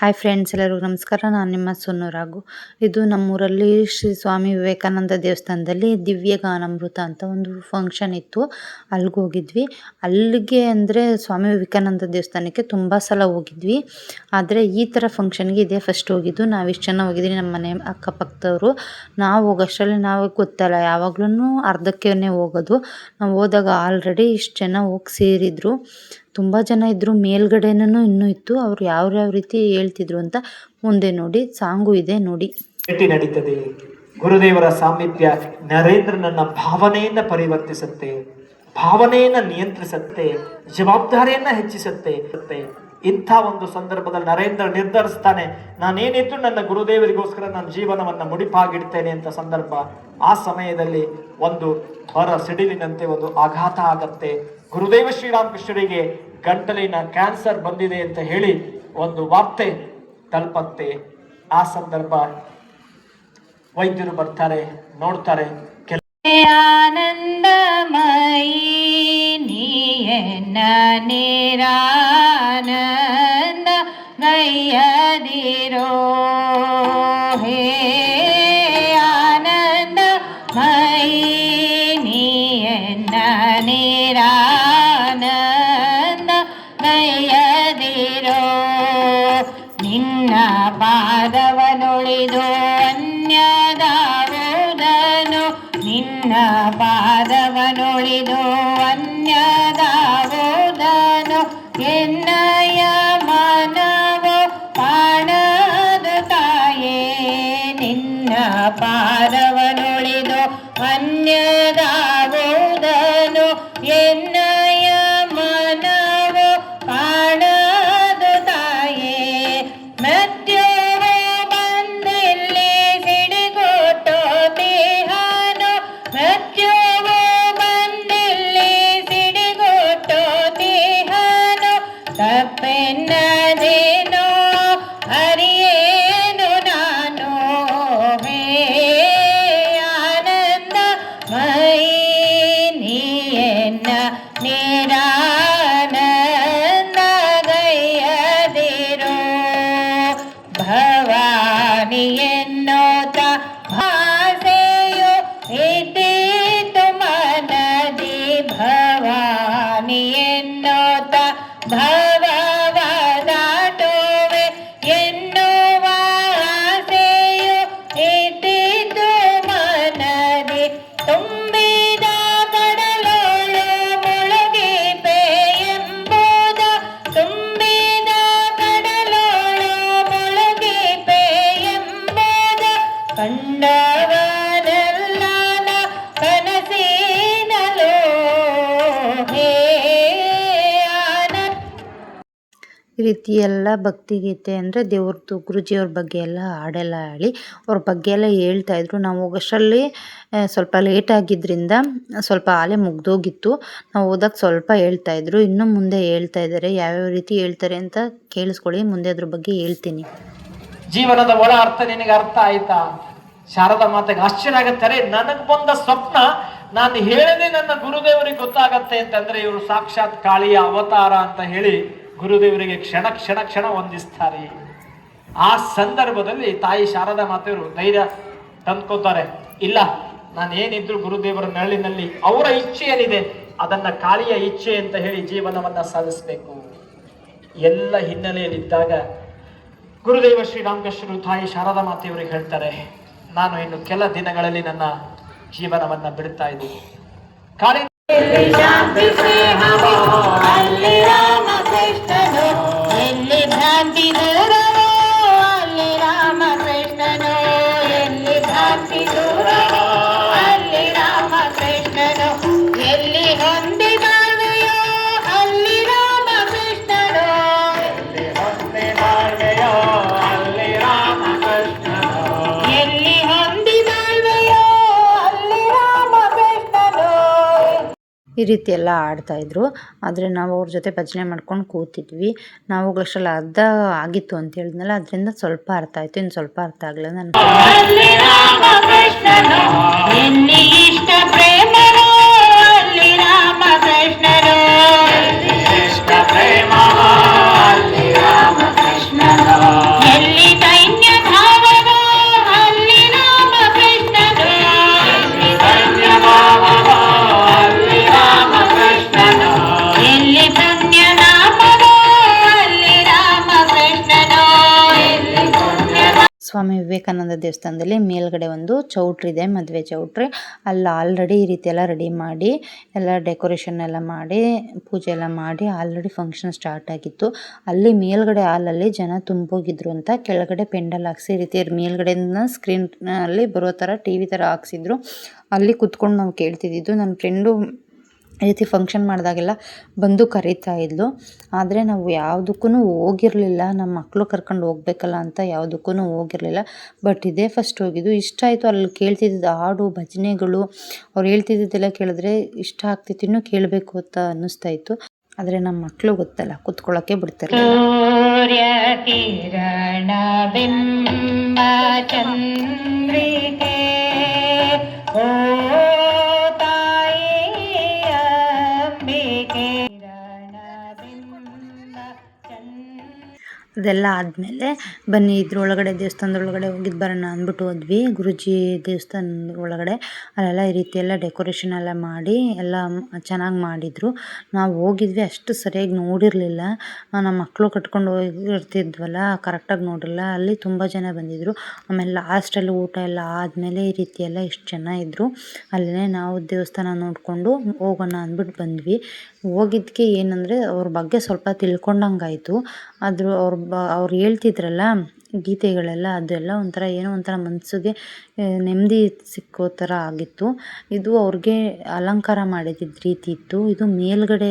Hi friends ಎಲ್ಲರಿಗೂ ನಮಸ್ಕಾರ. ನಾನು ನಿಮ್ಮ ಸೊನ್ನೂರಾಗು ಇದು ನಮ್ಮೂರಲ್ಲಿ ಶ್ರೀ ಸ್ವಾಮಿ ವಿವೇಕಾನಂದ ದೇವಸ್ಥಾನದಲ್ಲಿ ದಿವ್ಯ ಗಾನಾಮೃತ ಅಂತ ಒಂದು ಫಂಕ್ಷನ್ ಇತ್ತು. ಅಲ್ಲಿಗೆ ಹೋಗಿದ್ವಿ. ಅಲ್ಲಿಗೆ ಅಂದರೆ ಸ್ವಾಮಿ ವಿವೇಕಾನಂದ ದೇವಸ್ಥಾನಕ್ಕೆ ತುಂಬ ಸಲ ಹೋಗಿದ್ವಿ. ಆದರೆ ಈ ಥರ ಫಂಕ್ಷನ್ಗೆ ಇದೇ ಫಸ್ಟ್ ಹೋಗಿದ್ದು. ನಾವು ಇಷ್ಟು ಜನ ಹೋಗಿದ್ವಿ ನಮ್ಮ ಮನೆ ಅಕ್ಕಪಕ್ಕದವರು. ನಾವು ಹೋಗೋಷ್ಟರಲ್ಲಿ ನಾವು ಗೊತ್ತಲ್ಲ. ಯಾವಾಗ್ಲೂ ಅರ್ಧಕ್ಕೇ ಹೋಗೋದು. ನಾವು ಹೋದಾಗ ಆಲ್ರೆಡಿ ಇಷ್ಟು ಜನ ಹೋಗಿ ಸೇರಿದ್ರು. ತುಂಬ ಜನ ಇದ್ದರು ಮೇಲ್ಗಡೆನೂ ಇನ್ನೂ ಇತ್ತು. ಅವ್ರು ಯಾವ ಯಾವ ರೀತಿ ಹೇಳ್ತಿದ್ರು ಅಂತ ಮುಂದೆ ನೋಡಿ, ಸಾಂಗು ಇದೆ ನೋಡಿ. ಭೇಟಿ ನಡೀತದೆ. ಗುರುದೇವರ ಸಾಮೀಪ್ಯ ನರೇಂದ್ರನನ್ನ ಭಾವನೆಯನ್ನ ಪರಿವರ್ತಿಸುತ್ತೆ, ಭಾವನೆಯನ್ನ ನಿಯಂತ್ರಿಸುತ್ತೆ, ಜವಾಬ್ದಾರಿಯನ್ನ ಹೆಚ್ಚಿಸುತ್ತೆ. ಇಂಥ ಒಂದು ಸಂದರ್ಭದಲ್ಲಿ ನರೇಂದ್ರ ನಿರ್ಧರಿಸ್ತಾನೆ, ನಾನೇನಿದ್ರು ನನ್ನ ಗುರುದೇವರಿಗೋಸ್ಕರ ನನ್ನ ಜೀವನವನ್ನು ಮುಡಿಪಾಗಿಡ್ತೇನೆ ಅಂತ ಸಂದರ್ಭ, ಆ ಸಮಯದಲ್ಲಿ ಒಂದು ಹೊರ ಸಿಡಿಲಿನಂತೆ ಒಂದು ಆಘಾತ ಆಗತ್ತೆ. ಗುರುದೇವ ಶ್ರೀರಾಮಕೃಷ್ಣರಿಗೆ ಗಂಟಲಿನ ಕ್ಯಾನ್ಸರ್ ಬಂದಿದೆ ಅಂತ ಹೇಳಿ ಒಂದು ವಾರ್ತೆ ತಲುಪತ್ತೆ. ಆ ಸಂದರ್ಭ ವೈದ್ಯರು ಬರ್ತಾರೆ, ನೋಡ್ತಾರೆ. ಆನಂದಮಯಿ ನೀಯನ್ನ ನಿರಾನಂದ ಗೈಯದಿರೋ ಹೇ ಆನಂದಮಯಿ ನೀಯನ್ನ ನಿರಾನಂದ ಗೈಯದಿರೋ ನಿನ್ನ ಪಾದವನುಳಿದು ಅನ್ಯದಾವುದನು ನಿನ್ನ ಪಾದವನುಳಿದು ಅನ್ಯದಾವುದನು ಪಾದವನುಳಿದು ಅನ್ಯದಾವುದನು ಎನ್ನಯ ಮನವು ಕಾಣದು ತಾಯೇ ಮೃತ್ಯುವು ಬಂದಿಲ್ಲಿ ಸಿಡಿಗೊಟ್ಟು ದೇಹನು ಮೃತ್ಯುವು ಬಂದಿಲ್ಲಿ ಸಿಡಿಗೊಟ್ಟು ದೇಹನು ತಪ್ಪೆನ್ನದೇನೋ ಭವಾನಿ ಎನ್ನೋತ ಈ ರೀತಿ ಎಲ್ಲ ಭಕ್ತಿಗೀತೆ ಅಂದರೆ ದೇವ್ರದ್ದು ಗುರುಜಿಯವ್ರ ಬಗ್ಗೆ ಎಲ್ಲ ಹಾಡೆಲ್ಲ ಹೇಳಿ ಅವ್ರ ಬಗ್ಗೆ ಎಲ್ಲ ಹೇಳ್ತಾ ಇದ್ರು. ನಾವು ಹೋಗೋಷ್ಟರಲ್ಲಿ ಸ್ವಲ್ಪ ಲೇಟ್ ಆಗಿದ್ದರಿಂದ ಸ್ವಲ್ಪ ಆಲೆ ಮುಗ್ದೋಗಿತ್ತು. ನಾವು ಹೋದಾಗ ಸ್ವಲ್ಪ ಹೇಳ್ತಾ ಇದ್ರು. ಇನ್ನು ಮುಂದೆ ಹೇಳ್ತಾ ಇದ್ದಾರೆ ಯಾವ್ಯಾವ ರೀತಿ ಹೇಳ್ತಾರೆ ಅಂತ ಕೇಳಿಸ್ಕೊಳ್ಳಿ. ಮುಂದೆ ಅದ್ರ ಬಗ್ಗೆ ಹೇಳ್ತೀನಿ. ಜೀವನದ ಒಳ ಅರ್ಥ ನಿನಗೆ ಅರ್ಥ ಆಯ್ತಾ? ಶಾರದಾ ಮಾತೆಗೆ ಆಶ್ಚರ್ಯ ಆಗುತ್ತಾರೆ. ನನಗೆ ಬಂದ ಸ್ವಪ್ನ ನಾನು ಹೇಳದೆ ನನ್ನ ಗುರುದೇವರಿಗೆ ಗೊತ್ತಾಗತ್ತೆ ಅಂತಂದ್ರೆ ಇವರು ಸಾಕ್ಷಾತ್ ಕಾಳಿಯ ಅವತಾರ ಅಂತ ಹೇಳಿ ಗುರುದೇವರಿಗೆ ಕ್ಷಣ ಕ್ಷಣ ಕ್ಷಣ ವಂದಿಸ್ತಾರೆ. ಆ ಸಂದರ್ಭದಲ್ಲಿ ತಾಯಿ ಶಾರದಾ ಮಾತೆಯವರು ಧೈರ್ಯ ತಂದ್ಕೊತಾರೆ ಇಲ್ಲ ನಾನು ಏನಿದ್ರು ಗುರುದೇವರ ನೆರಳಿನಲ್ಲಿ ಅವರ ಇಚ್ಛೆ ಏನಿದೆ ಅದನ್ನ ಕಾಳಿಯ ಇಚ್ಛೆ ಅಂತ ಹೇಳಿ ಜೀವನವನ್ನ ಸಾಧಿಸಬೇಕು ಎಲ್ಲ ಹಿನ್ನೆಲೆಯಲ್ಲಿದ್ದಾಗ ಗುರುದೇವ ಶ್ರೀರಾಮಕೃಷ್ಣರು ತಾಯಿ ಶಾರದಾ ಮಾತೆಯವರಿಗೆ ಹೇಳ್ತಾರೆ, ನಾನು ಇನ್ನು ಕೆಲ ದಿನಗಳಲ್ಲಿ ನನ್ನ ಜೀವನವನ್ನ ಬಿಡ್ತಾ ಇದ್ದೀನಿ. ಕಾಳಿ ಈ ರೀತಿ ಎಲ್ಲ ಆಡ್ತಾ ಇದ್ರು. ಆದರೆ ನಾವು ಅವ್ರ ಜೊತೆ ಭಜನೆ ಮಾಡ್ಕೊಂಡು ಕೂತಿದ್ವಿ. ನಾವು ಹೋಗೋಷ್ಟರಲ್ಲಿ ಅರ್ಧ ಆಗಿತ್ತು ಅಂತ ಹೇಳಿದ್ನಲ್ಲ, ಅದರಿಂದ ಸ್ವಲ್ಪ ಅರ್ಥ ಆಯಿತು. ಇನ್ನು ಸ್ವಲ್ಪ ಅರ್ಥ ಆಗಲಿಲ್ಲ. ನಾನು ಸ್ವಾಮಿ ವಿವೇಕಾನಂದ ದೇವಸ್ಥಾನದಲ್ಲಿ ಮೇಲ್ಗಡೆ ಒಂದು ಚೌಟ್ರಿ ಇದೆ, ಮದುವೆ ಚೌಟ್ರಿ. ಅಲ್ಲಿ ಆಲ್ರೆಡಿ ಈ ರೀತಿ ಎಲ್ಲ ರೆಡಿ ಮಾಡಿ, ಎಲ್ಲ ಡೆಕೋರೇಷನ್ ಎಲ್ಲ ಮಾಡಿ, ಪೂಜೆ ಎಲ್ಲ ಮಾಡಿ ಆಲ್ರೆಡಿ ಫಂಕ್ಷನ್ ಸ್ಟಾರ್ಟ್ ಆಗಿತ್ತು. ಅಲ್ಲಿ ಮೇಲ್ಗಡೆ ಹಾಲಲ್ಲಿ ಜನ ತುಂಬೋಗಿದ್ರು ಅಂತ ಕೆಳಗಡೆ ಪೆಂಡಲ್ ಹಾಕ್ಸಿ ರೀತಿ ಮೇಲ್ಗಡೆಯಿಂದ ಸ್ಕ್ರೀನ್ ಅಲ್ಲಿ ಬರೋ ಥರ ಟಿ ವಿ ಥರ ಹಾಕ್ಸಿದ್ರು. ಅಲ್ಲಿ ಕುತ್ಕೊಂಡು ನಾವು ಕೇಳ್ತಿದ್ದಿದ್ದು, ನನ್ನ ಫ್ರೆಂಡು ಈ ರೀತಿ ಫಂಕ್ಷನ್ ಮಾಡಿದಾಗೆಲ್ಲ ಬಂದು ಕರೀತಾ ಇದ್ಲು. ಆದರೆ ನಾವು ಯಾವುದಕ್ಕೂ ಹೋಗಿರಲಿಲ್ಲ. ನಮ್ಮ ಮಕ್ಕಳು ಕರ್ಕೊಂಡು ಹೋಗ್ಬೇಕಲ್ಲ ಅಂತ ಯಾವುದಕ್ಕೂ ಹೋಗಿರಲಿಲ್ಲ. ಬಟ್ ಇದೇ ಫಸ್ಟ್ ಹೋಗಿದ್ದು. ಇಷ್ಟ ಆಯಿತು ಅಲ್ಲಿ ಕೇಳ್ತಿದ್ದಿದ್ದು ಹಾಡು, ಭಜನೆಗಳು. ಅವ್ರು ಹೇಳ್ತಿದ್ದಿದ್ದೆಲ್ಲ ಕೇಳಿದ್ರೆ ಇಷ್ಟ ಆಗ್ತಿತ್ತು. ಇನ್ನೂ ಕೇಳಬೇಕು ಅಂತ ಅನ್ನಿಸ್ತಾ ಇತ್ತು. ಆದರೆ ನಮ್ಮ ಮಕ್ಕಳು ಗೊತ್ತಲ್ಲ ಕುತ್ಕೊಳ್ಳೋಕ್ಕೆ ಬಿಡ್ತಿರಲಿಲ್ಲ. ಅದೆಲ್ಲ ಆದಮೇಲೆ ಬನ್ನಿ ಇದ್ರೊಳಗಡೆ ದೇವಸ್ಥಾನದೊಳಗಡೆ ಹೋಗಿದ್ದು ಬರೋಣ ಅಂದ್ಬಿಟ್ಟು ಹೋದ್ವಿ. ಗುರುಜಿ ದೇವಸ್ಥಾನದ ಒಳಗಡೆ ಅಲ್ಲೆಲ್ಲ ಈ ರೀತಿ ಎಲ್ಲ ಡೆಕೋರೇಷನ್ ಎಲ್ಲ ಮಾಡಿ ಎಲ್ಲ ಚೆನ್ನಾಗಿ ಮಾಡಿದರು. ನಾವು ಹೋಗಿದ್ವಿ ಅಷ್ಟು ಸರಿಯಾಗಿ ನೋಡಿರಲಿಲ್ಲ. ನಮ್ಮ ಮಕ್ಕಳು ಕಟ್ಕೊಂಡು ಹೋಗಿರ್ತಿದ್ವಲ್ಲ ಕರೆಕ್ಟಾಗಿ ನೋಡಿರಲ್ಲ ಅಲ್ಲಿ ತುಂಬ ಜನ ಬಂದಿದ್ದರು ಆಮೇಲೆ ಲಾಸ್ಟಲ್ಲಿ ಊಟ ಎಲ್ಲ ಆದಮೇಲೆ ಈ ರೀತಿ ಎಲ್ಲ ಇಷ್ಟು ಜನ ಇದ್ದರು ಅಲ್ಲೇ ನಾವು ದೇವಸ್ಥಾನ ನೋಡಿಕೊಂಡು ಹೋಗೋಣ ಅಂದ್ಬಿಟ್ಟು ಬಂದ್ವಿ. ಹೋಗಿದ್ದಕ್ಕೆ ಏನಂದರೆ ಅವ್ರ ಬಗ್ಗೆ ಸ್ವಲ್ಪ ತಿಳ್ಕೊಂಡಂಗಾಯಿತು. ಆದರೂ ಅವ್ರು ಬ ಅವ್ರು ಹೇಳ್ತಿದ್ರಲ್ಲ, ಗೀತೆಗಳೆಲ್ಲ, ಅದೆಲ್ಲ ಒಂಥರ ಏನೋ ಒಂಥರ ಮನಸ್ಸಿಗೆ ನೆಮ್ಮದಿ ಸಿಕ್ಕೋ ಥರ ಆಗಿತ್ತು. ಇದು ಅವ್ರಿಗೆ ಅಲಂಕಾರ ಮಾಡಿದ್ದಿದ್ದ ರೀತಿ ಇತ್ತು. ಇದು ಮೇಲ್ಗಡೆ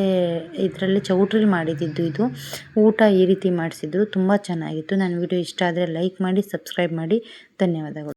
ಇದರಲ್ಲಿ ಚೌಟ್ರಿಲಿ ಮಾಡಿದ್ದಿದ್ದು ಇದು. ಊಟ ಈ ರೀತಿ ಮಾಡಿಸಿದ್ರು. ತುಂಬ ಚೆನ್ನಾಗಿತ್ತು. ನನ್ನ ವಿಡಿಯೋ ಇಷ್ಟ ಆದರೆ ಲೈಕ್ ಮಾಡಿ, ಸಬ್ಸ್ಕ್ರೈಬ್ ಮಾಡಿ. ಧನ್ಯವಾದಗಳು.